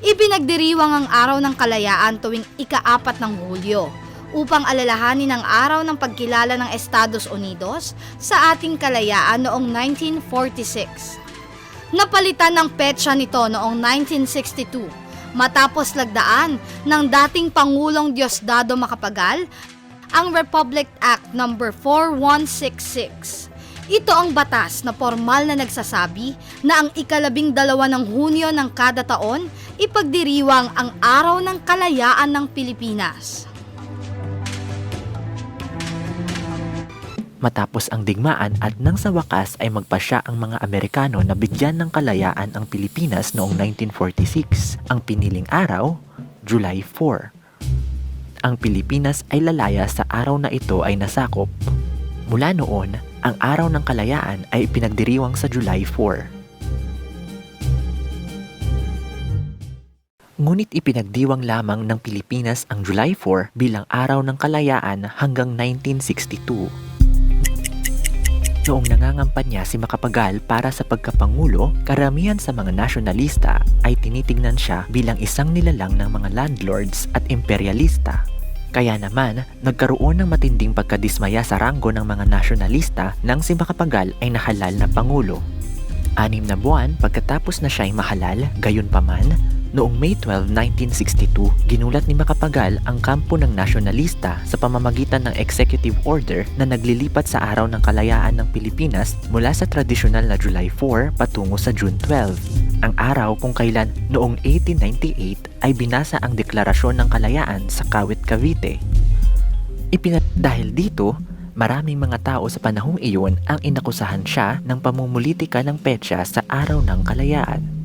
Ipinagdiriwang ang Araw ng Kalayaan tuwing ikaapat ng Hulyo upang alalahanin ang araw ng pagkilala ng Estados Unidos sa ating kalayaan noong 1946. Napalitan ng petsa nito noong 1962 matapos lagdaan ng dating Pangulong Diosdado Macapagal ang Republic Act No. 4166. Ito ang batas na formal na nagsasabi na ang ikalabing dalawa ng Hunyo ng kada taon ipagdiriwang ang Araw ng Kalayaan ng Pilipinas. Matapos ang digmaan at nang sa wakas ay magpasya ang mga Amerikano na bigyan ng kalayaan ang Pilipinas noong 1946. Ang piniling araw, July 4. Ang Pilipinas ay lalaya sa araw na ito ay nasakop. Mula noon, ang araw ng kalayaan ay pinagdiriwang sa July 4. Ngunit ipinagdiwang lamang ng Pilipinas ang July 4 bilang araw ng kalayaan hanggang 1962. Noong nangangampanya si Makapagal para sa pagkapangulo, karamihan sa mga nasyonalista ay tinitingnan siya bilang isang nilalang ng mga landlords at imperialista. Kaya naman, nagkaroon ng matinding pagkadismaya sa ranggo ng mga nasyonalista nang si Makapagal ay nahalal na pangulo. Anim na buwan pagkatapos na siya ay mahalal, gayon paman, Noong May 12, 1962, ginulat ni Makapagal ang kampo ng nasyonalista sa pamamagitan ng executive order na naglilipat sa araw ng kalayaan ng Pilipinas mula sa tradisyonal na July 4 patungo sa June 12. Ang araw kung kailan noong 1898 ay binasa ang Deklarasyon ng Kalayaan sa Kawit Cavite. Ipinat dahil dito, maraming mga tao sa panahong iyon ang inakusahan siya ng pamumulitika ng petsa sa araw ng kalayaan.